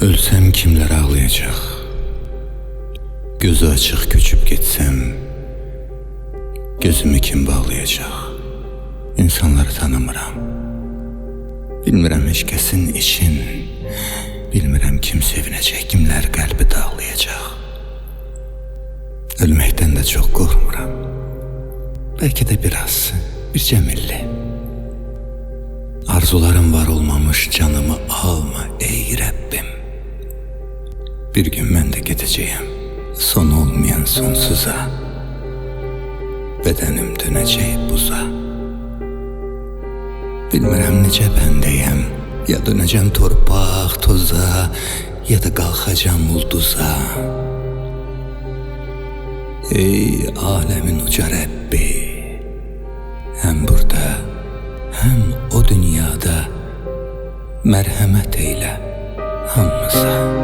Ölsem kimler ağlayacak? Gözü açık göçüp gitsem Gözümü kim bağlayacak? İnsanları tanımıram. Bilmirəm heç kəsin için. Bilmirəm kim sevinecek Kimlər qəlbi dağlayacaq. Ölməkdən də çox qorxmuram. Belki de biraz Bircə milli Arzularım var olmamış canımı Bir gün ben de gideceğim. Son olmayan sonsuza. Bedenim dönecek buza. Bilmirəm necə bəndəyəm. Ya dönəcəm torpaq toza Ya da qalxacam ulduza. Ey alemin uca Rəbbi Hem burada hem o dünyada Merhamet eyle hamımıza